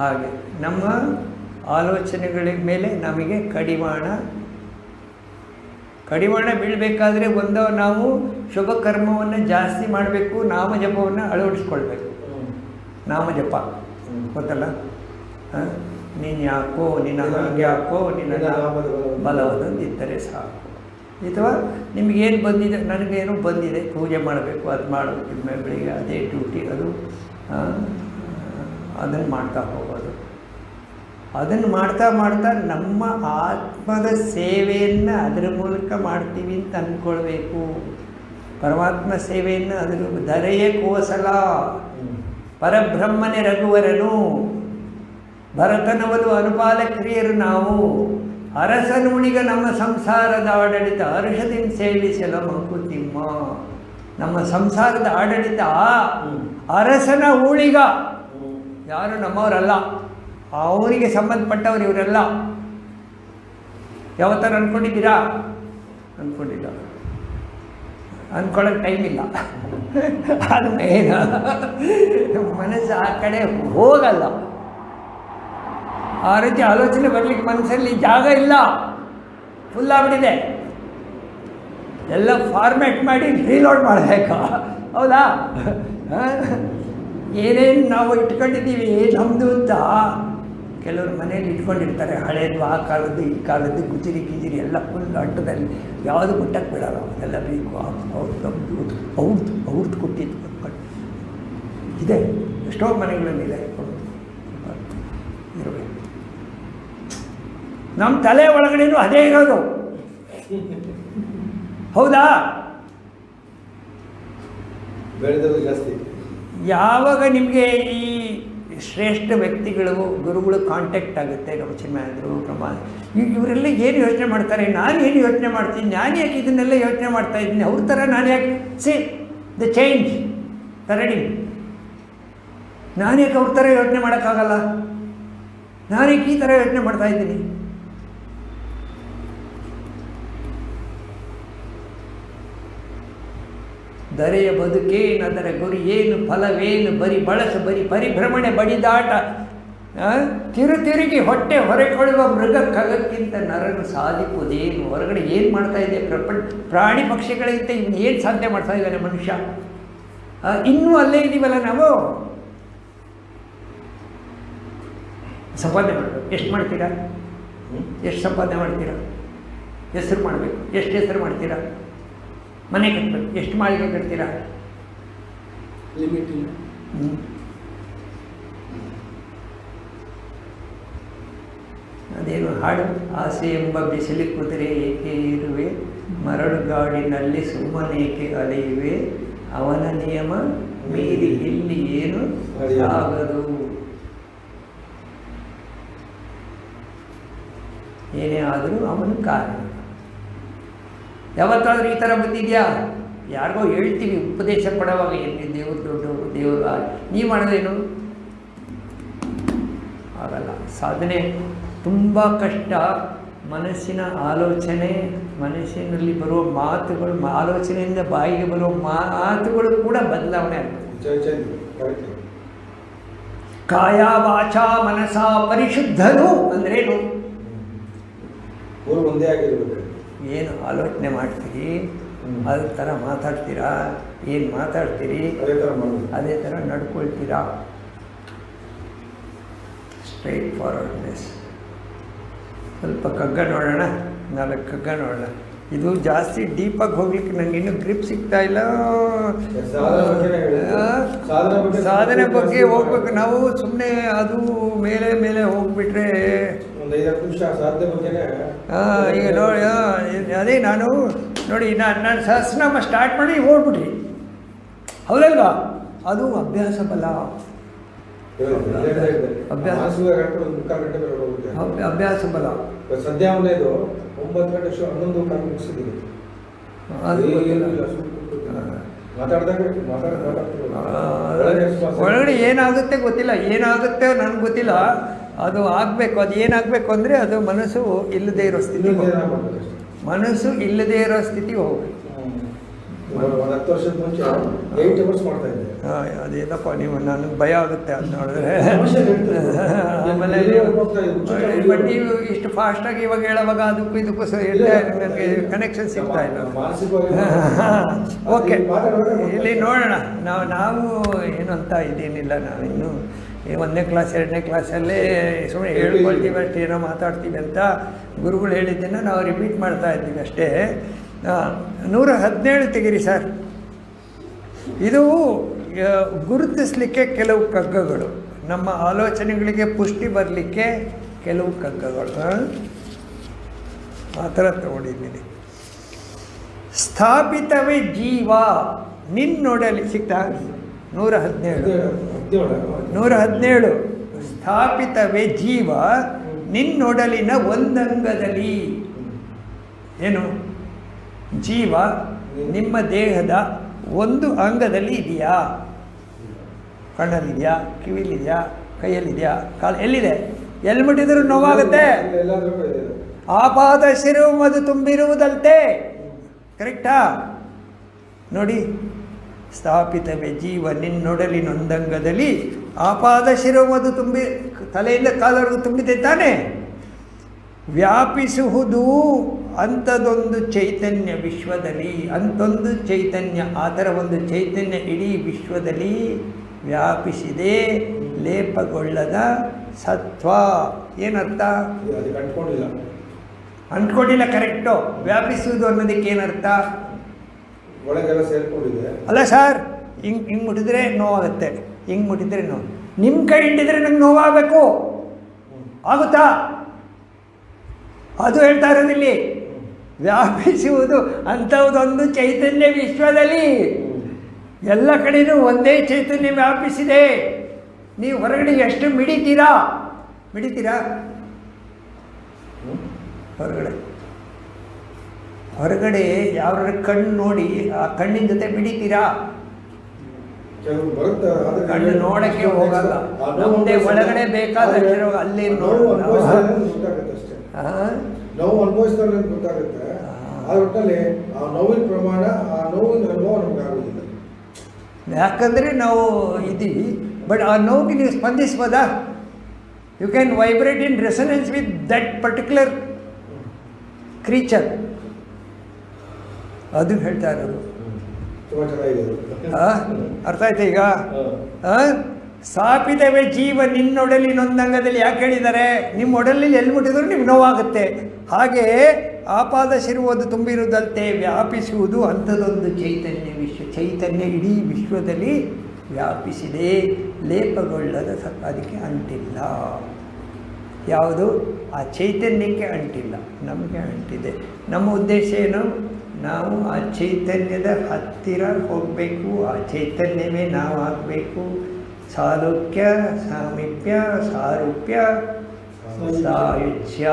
ಹಾಗೆ ನಮ್ಮ ಆಲೋಚನೆಗಳ ಮೇಲೆ ನಮಗೆ ಕಡಿವಾಣ ಕಡಿವಾಣ ಬೀಳಬೇಕಾದ್ರೆ ಒಂದು ನಾವು ಶುಭ ಕರ್ಮವನ್ನು ಜಾಸ್ತಿ ಮಾಡಬೇಕು ನಾಮಜಪವನ್ನು ಅಳವಡಿಸ್ಕೊಳ್ಬೇಕು. ನಾಮಜಪ ಗೊತ್ತಲ್ಲ? ಹ? ನೀನು ಯಾಕೋ ನಿನ್ನ ಹಂಗೆ ಯಾಕೋ ನಿನ್ನ ಬಲವನ್ನು. ಇದ್ದರೆ ಸಾಕು. ಅಥವಾ ನಿಮಗೇನು ಬಂದಿದೆ ನನಗೇನು ಬಂದಿದೆ ಪೂಜೆ ಮಾಡಬೇಕು ಅದು ಮಾಡಬೇಕು ಬೆಳಿಗ್ಗೆ ಅದೇ ಡ್ಯೂಟಿ ಅದು ಅದನ್ನು ಮಾಡ್ತಾ ಹೋಗೋದು ಅದನ್ನು ಮಾಡ್ತಾ ಮಾಡ್ತಾ ನಮ್ಮ ಆತ್ಮದ ಸೇವೆಯನ್ನು ಅದರ ಮೂಲಕ ಮಾಡ್ತೀವಿ ಅಂತ ಅಂದ್ಕೊಳ್ಬೇಕು ಪರಮಾತ್ಮ ಸೇವೆಯನ್ನು ಅದರ ಧರೆಯೇ ಕೋಸಲ ಪರಬ್ರಹ್ಮನೇ ರಘುವರನು. ಭರತನವಲು ಅನುಪಾಲಕ್ರಿಯರು ನಾವು. ಅರಸನುಣಿಗ ನಮ್ಮ ಸಂಸಾರದ ಆಡಳಿತ ಅರ್ಹದಿಂದ ಸೇವಿಸಲ ಮಂಕುತಿಮ್ಮ. ನಮ್ಮ ಸಂಸಾರದ ಆಡಳಿತ ಅರಸನ ಊಳಿಗ. ಯಾರು ನಮ್ಮವರಲ್ಲ. ಅವರಿಗೆ ಸಂಬಂಧಪಟ್ಟವರು ಇವರೆಲ್ಲ ಯಾವತ್ತಾರು ಅಂದ್ಕೊಂಡಿದ್ದೀರಾ ಅಂದ್ಕೊಂಡಿಲ್ಲ ಅಂದ್ಕೊಳ್ಳೋಕೆ ಟೈಮ್ ಇಲ್ಲ. ಅದು ಮೇನ ಮನಸ್ಸು ಆ ಕಡೆ ಹೋಗಲ್ಲ. ಆ ರೀತಿ ಆಲೋಚನೆ ಬರಲಿಕ್ಕೆ ಮನಸ್ಸಲ್ಲಿ ಜಾಗ ಇಲ್ಲ. ಫುಲ್ ಆಗ್ಬಿಟ್ಟಿದೆ. ಎಲ್ಲ ಫಾರ್ಮ್ಯಾಟ್ ಮಾಡಿ ರೀಲೋಡ್ ಮಾಡಬೇಕು. ಹೌದಾ? ಏನೇನು ನಾವು ಇಟ್ಕೊಂಡಿದ್ದೀವಿ ನಮ್ಮದು ಅಂತ ಕೆಲವರು ಮನೇಲಿ ಇಟ್ಕೊಂಡಿರ್ತಾರೆ ಹಳೇದು ಆ ಕಾಲದ್ದು ಈ ಕಾಲದ್ದು ಗುಜಿರಿ ಗಿಜಿರಿ ಎಲ್ಲ ಫುಲ್ ಅಡ್ಡದಲ್ಲಿ ಯಾವುದು ಮುಟ್ಟಕ್ಕೆ ಬಿಡಲ್ಲ ಎಲ್ಲ ಬೇಕು. ಅವ್ರು ನಮ್ಮದು ಅವ್ರದ್ದು ಅವ್ರದ್ದು ಕೊಟ್ಟಿದ್ದು. ಇದೆ ಎಷ್ಟೋ ಮನೆಗಳಲ್ಲಿದೆ ಇರಬೇಕು. ನಮ್ಮ ತಲೆ ಒಳಗಡೆನೂ ಅದೇ ಇರೋದು. ಹೌದಾ? ಜಾಸ್ತಿ. ಯಾವಾಗ ನಿಮಗೆ ಈ ಶ್ರೇಷ್ಠ ವ್ಯಕ್ತಿಗಳು, ಗುರುಗಳು ಕಾಂಟ್ಯಾಕ್ಟ್ ಆಗುತ್ತೆ ನಮ್ಮ ಚಿನ್ಮಯಾದ್ರು ಪ್ರಮಾಣ. ಇವರೆಲ್ಲ ಏನು ಯೋಚನೆ ಮಾಡ್ತಾರೆ? ನಾನು ಏನು ಯೋಚನೆ ಮಾಡ್ತೀನಿ? ನಾನು ಯಾಕೆ ಇದನ್ನೆಲ್ಲ ಯೋಚನೆ ಮಾಡ್ತಾ ಇದ್ದೀನಿ? ಅವ್ರ ಥರ ನಾನು ಯಾಕೆ? ಸಿ ದ ಚೇಂಜ್ ಕರಡಿ ನಾನು ಯಾಕೆ ಅವ್ರ ಥರ ಯೋಚನೆ ಮಾಡೋಕ್ಕಾಗಲ್ಲ? ನಾನು ಯಾಕೆ ಈ ಥರ ಯೋಚನೆ ಮಾಡ್ತಾ ಇದ್ದೀನಿ? ದರೆಯ ಬದುಕೇನು ಅದರ ಗುರಿ ಏನು, ಫಲವೇನು, ಬರಿ ಬಳಸ, ಬರಿ ಪರಿಭ್ರಮಣೆ ಬಡಿದಾಟ? ತಿರು ತಿರುಗಿ ಹೊಟ್ಟೆ ಹೊರೆಕೊಳ್ಳುವ ಮೃಗ ಕಗಕ್ಕಿಂತ ನರನು ಸಾಧಿಪುದೇನು ಹೊರಗಡೆ ಏನು ಮಾಡ್ತಾ ಇದೆ? ಪ್ರಪಂಚ, ಪ್ರಾಣಿ ಪಕ್ಷಿಗಳಿಗಿಂತ ಏನು ಸಾಧನೆ ಮಾಡ್ತಾ ಇದ್ದಾನೆ ಮನುಷ್ಯ? ಇನ್ನೂ ಅಲ್ಲೇ ಇದ್ದೀವಲ್ಲ ನಾವು? ಸಂಪಾದನೆ ಮಾಡಬೇಕು. ಎಷ್ಟು ಮಾಡ್ತೀರಾ? ಎಷ್ಟು ಸಂಪಾದನೆ ಮಾಡ್ತೀರಾ? ಹೆಸರು ಮಾಡಬೇಕು. ಎಷ್ಟು ಹೆಸರು ಮಾಡ್ತೀರಾ? ಮನೆ ಕಟ್ಟಬೇಕು ಎಷ್ಟು ಮಾಳಿಗೆ ಕಟ್ತೀರಾ? ಲಿಮಿಟ್ ಇಲ್ಲ. ಅದೇನು ಹಾಡು? ಆಸೆ ಎಂಬ ಬಿಸಿಲಿ ಕುದುರೆ ಏಕೆ ಇರುವೆ? ಮರಳುಗಾಡಿನಲ್ಲಿ ಸುಮ್ಮನೇಕೆ ಅಲೆಯುವೆ? ಅವನ ನಿಯಮ ಮೀರಿ ಇಲ್ಲಿ ಏನು ಆಗದು ಏನೇ ಆದರೂ ಅವನು ಕಾರಣ. ಯಾವತ್ತಾದ್ರೂ ಈ ಥರ ಬಂದಿದೆಯಾ? ಯಾರಿಗೋ ಹೇಳ್ತೀವಿ ಉಪದೇಶ ಕೊಡೋವಾಗ ಏನು ದೇವರು ದೊಡ್ಡವರು, ದೇವರು ನೀವು ಮಾಡೋದೇನು ಆಗಲ್ಲ. ಸಾಧನೆ ತುಂಬ ಕಷ್ಟ. ಮನಸ್ಸಿನ ಆಲೋಚನೆ, ಮನಸ್ಸಿನಲ್ಲಿ ಬರುವ ಮಾತುಗಳು ಆಲೋಚನೆಯಿಂದ ಬಾಯಿಗೆ ಬರುವ ಮಾತುಗಳು ಕೂಡ ಬದಲಾವಣೆ ಕಾಯ ವಾಚ ಮನಸ ಪರಿಶುದ್ಧನು ಅಂದ್ರೇನು? ಒಂದೇ ಆಗಿರ್ಬೇಕು. ಏನು ಆಲೋಚನೆ ಮಾಡ್ತೀರಿ. ಅದ್ರ ಥರ ಮಾತಾಡ್ತೀರಾ? ಏನು ಮಾತಾಡ್ತೀರಿ? ಅದೇ ಥರ ನಡ್ಕೊಳ್ತೀರಾ? ಸ್ಟ್ರೈಟ್ ಫಾರ್ವರ್ಡ್ನೆಸ್ ಸ್ವಲ್ಪ ಕಗ್ಗ ನೋಡೋಣ. ನಾಲ್ಕು ಕಗ್ಗ ನೋಡೋಣ. ಇದು ಜಾಸ್ತಿ ಡೀಪಾಗಿ ಹೋಗ್ಲಿಕ್ಕೆ ನನಗೆ ಇನ್ನೂ ಗ್ರಿಪ್ ಸಿಗ್ತಾ ಇಲ್ಲ. ಸಾಧನೆ ಬಗ್ಗೆ. ಹೋಗ್ಬೇಕು. ನಾವು ಸುಮ್ಮನೆ ಅದು ಮೇಲೆ ಮೇಲೆ ಹೋಗ್ಬಿಟ್ರೆ ಈಗ ನೋಡಿ ಅದೇ ನಾನು ನೋಡಿ ನಾನು ನಾನು ಸಹಸ್ರನಾಮ ಸ್ಟಾರ್ಟ್ ಮಾಡಿ ಓಡ್ಬಿಟ್ರಿ ಹೌದಲ್ವಾ? ಅದು ಅಭ್ಯಾಸ ಬಲ. ಅಭ್ಯಾಸ. ಅಭ್ಯಾಸ ಬಲ. ಸದ್ಯ ಒಂದೇದು ಒಂಬತ್ತು ಗಂಟೆ ಶೋ ಹನ್ನೊಂದು ಕಾಲು ಮುಗಿಸಿದ್ದೀನಿ ಮಾತಾಡ್ದಾಗ. ಆ, ಒಳಗಡೆ ಏನಾಗುತ್ತೆ ಗೊತ್ತಿಲ್ಲ. ಏನಾಗುತ್ತೆ ನನಗೆ ಗೊತ್ತಿಲ್ಲ. ಅದು ಆಗಬೇಕು, ಅದು ಏನಾಗಬೇಕು ಅಂದರೆ ಅದು ಮನಸ್ಸು ಇಲ್ಲದೇ ಇರೋ ಅಷ್ಟೇ. ಮನಸ್ಸು ಇಲ್ಲದೇ ಇರೋ ಸ್ಥಿತಿಗೆ ಹೋಗ್ಬೇಕು ಒಂದು ಹತ್ತು ವರ್ಷದ ಮುಂಚೆ ಏಯ್ಟ್ ಅವರ್ಸ್ ಮಾಡ್ತಾ ಇದ್ದೆ? ಆ, ಅದೇನಪ್ಪ ನೀವು ನನಗೆ ಭಯ ಆಗುತ್ತೆ ಅದು ನೋಡಿದ್ರೆ. ಆಮೇಲೆ ಬಟ್ ನೀವು ಇಷ್ಟು ಫಾಸ್ಟಾಗಿ ಇವಾಗ ಹೇಳುವಾಗ ಅದಕ್ಕೂ ಇದಕ್ಕೂ ಸಹ ನನಗೆ ಕನೆಕ್ಷನ್ ಸಿಗ್ತಾ ಇಲ್ಲ. ಓಕೆ ಇಲ್ಲಿ ನೋಡೋಣ. ನಾವು ನಾವು ಏನು ಅಂತ ಇದೇನಿಲ್ಲ ನಾವಿನ್ನು ಒಂದನೇ ಕ್ಲಾಸ್ ಎರಡನೇ ಕ್ಲಾಸಲ್ಲಿ ಸುಮ್ಮನೆ ಹೇಳ್ಕೊಳ್ತೀವಿ ಅಷ್ಟೇ ಏನೋ ಮಾತಾಡ್ತೀವಿ ಅಂತ ಗುರುಗಳು ಹೇಳಿದ್ದನ್ನು ನಾವು ರಿಪೀಟ್ ಮಾಡ್ತಾ ಇದ್ದೀವಿ ಅಷ್ಟೇ. ನೂರ ಹದಿನೇಳು ತೆಗಿರಿ ಸರ್. ಇದು ಗುರುತಿಸಲಿಕ್ಕೆ ಕೆಲವು ಕಗ್ಗಗಳು. ನಮ್ಮ ಆಲೋಚನೆಗಳಿಗೆ ಪುಷ್ಟಿ ಬರಲಿಕ್ಕೆ ಕೆಲವು ಕಗ್ಗಗಳು. ಆ? ಆ ಥರ ತಗೊಂಡಿದ್ದೀನಿ. ಸ್ಥಾಪಿತವೇ ಜೀವ ನಿನ್ನೊಡಲಿ ಸಿಗ್ತಾ ನೂರ ಹದಿನೇಳು. ನೂರ ಹದಿನೇಳು. ಸ್ಥಾಪಿತವೇ ಜೀವ ನಿನ್ನೊಡಲಿನ ಒಂದಂಗದಲ್ಲಿ. ಏನು? ಜೀವ ನಿಮ್ಮ ದೇಹದ ಒಂದು ಅಂಗದಲ್ಲಿ ಇದೆಯಾ? ಕಣ್ಣಲ್ಲಿದೆಯಾ? ಕಿವಿಲಿದೆಯಾ ಕೈಯಲ್ಲಿದೆಯಾ? ಕಾಲು ಎಲ್ಲಿದೆ? ಎಲ್ಲಿ ಮುಟ್ಟಿದ್ರು ನೋವಾಗುತ್ತೆ. ಆಪಾದ ಶಿರು ಮದು ಕರೆಕ್ಟಾ ನೋಡಿ, ಸ್ಥಾಪಿತವೇ ಜೀವ ನಿನ್ನೊಡಲಿನೊಂದಂಗದಲ್ಲಿ ಆಪಾದ ಶಿರು ಮದು ತುಂಬಿ ತಲೆಯಿಂದ ಕಾಲವರೆಗೂ ತುಂಬಿದೆ ತಾನೆ. ವ್ಯಾಪಿಸುವುದು ಅಂಥದೊಂದು ಚೈತನ್ಯ ವಿಶ್ವದಲ್ಲಿ ಅಂಥೊಂದು ಚೈತನ್ಯ ಆ ಥರ ಒಂದು ಚೈತನ್ಯ ಇಡೀ ವಿಶ್ವದಲ್ಲಿ ವ್ಯಾಪಿಸಿದೆ ಲೇಪಗೊಳ್ಳದ ಸತ್ವ. ಏನರ್ಥ? ಅಂಟ್ಕೊಂಡಿಲ್ಲ ಅಂದ್ಕೊಂಡಿಲ್ಲ ಕರೆಕ್ಟು. ವ್ಯಾಪಿಸುವುದು ಅನ್ನೋದಕ್ಕೆ ಏನರ್ಥ? ಒಳಗೆಲ್ಲ ಸೇರ್ಕೊಂಡಿದೆ. ಅಲ್ಲ ಸರ್ ಹಿಂಗೆ ಹಿಂಗೆ ಮುಟ್ಟಿದ್ರೆ ನೋವಾಗುತ್ತೆ. ಹಿಂಗೆ ಮುಟ್ಟಿದ್ರೆ ನೋವು. ನಿಮ್ಮ ಕೈ ಹಿಂಡಿದ್ರೆ ನಂಗೆ ನೋವಾಗಬೇಕು. ಆಗುತ್ತಾ? ಅದು ಹೇಳ್ತಾ ಇರೋದಿಲ್ಲಿ. ವ್ಯಾಪಿಸುವುದು ಅಂಥದ್ದೊಂದು ಚೈತನ್ಯ ವಿಶ್ವದಲ್ಲಿ. ಎಲ್ಲ ಕಡೆಯೂ ಒಂದೇ ಚೈತನ್ಯ ವ್ಯಾಪಿಸಿದೆ. ನೀವು ಹೊರಗಡೆ ಎಷ್ಟು ಮಿಡಿತೀರಾ? ಮಿಡಿತೀರಾ? ಹೊರಗಡೆ. ಹೊರಗಡೆ ಯಾರ ಕಣ್ಣು ನೋಡಿ ಆ ಕಣ್ಣಿನ ಜೊತೆ ಮಿಡಿತೀರಾ? ಕಣ್ಣು ನೋಡಕ್ಕೆ ಹೋಗಲ್ಲ. ಮುಂದೆ ಒಳಗಡೆ ಬೇಕಾದಷ್ಟು ಅಲ್ಲಿ ಆ ನೋಡು. ನೋವು ಅನುಭವಿಸಿದ್ರೆ ಗೊತ್ತಾಗುತ್ತೆ ಅಷ್ಟೇ ಆ? ನೋವು ಅನುಭವಿಸಿದ್ರೆ ಗೊತ್ತಾಗುತ್ತೆ. ಆ ಒಟ್ಟಲ್ಲಿ ಆ ನೋವಿನ ಪ್ರಮಾಣ ಆ ನೋವಿನ ಅನುಭವ ನಮ್ಗೆ ಆಗುದಿಲ್ಲ. ಯಾಕಂದರೆ ನಾವು ಇದ್ದೀವಿ ಬಟ್ ಆ ನೋವಿಗೆ ನೀವು ಸ್ಪಂದಿಸ್ಬೋದಾ? You can vibrate in resonance with that particular creature ಅದು ಹೇಳ್ತಾ ಇರೋದು. ಅರ್ಥ ಆಯ್ತಾ ಈಗ? ಹಾ. ಆ? ನಿನ್ನೊಡಲಿ ಜೀವ ನಿನ್ನೊಡಲಿನೊಂದಂಗದಲ್ಲಿ ಯಾಕೆ ಹೇಳಿದ್ದಾರೆ? ನಿಮ್ಮ ಒಡಲಲ್ಲಿ ಎಲ್ಲಿ ಮುಟ್ಟಿದ್ರು ನಿಮ್ಗೆ ನೋವಾಗುತ್ತೆ. ಹಾಗೆ ಆಪಾದ ಶಿರುವುದು ತುಂಬಿರುವುದಂತೆ ವ್ಯಾಪಿಸುವುದು ಅಂಥದೊಂದು ಚೈತನ್ಯ ವಿಶ್ವ ಚೈತನ್ಯ ಇಡೀ ವಿಶ್ವದಲ್ಲಿ ವ್ಯಾಪಿಸಿದೆ. ಲೇಪಗೊಳ್ಳದ ಸ ಅದಕ್ಕೆ ಅಂಟಿಲ್ಲ. ಯಾವುದು? ಆ ಚೈತನ್ಯಕ್ಕೆ ಅಂಟಿಲ್ಲ. ನಮಗೆ ಅಂಟಿದೆ. ನಮ್ಮ ಉದ್ದೇಶ ಏನು? ನಾವು ಆ ಚೈತನ್ಯದ ಹತ್ತಿರ ಹೋಗಬೇಕು. ಆ ಚೈತನ್ಯವೇ ನಾವು ಆಗಬೇಕು. ಸಾಲುಕ್ಯ ಸಾಮೀಪ್ಯ ಸಾರೂಪ್ಯ ಸಾಯುಜ್ಯ.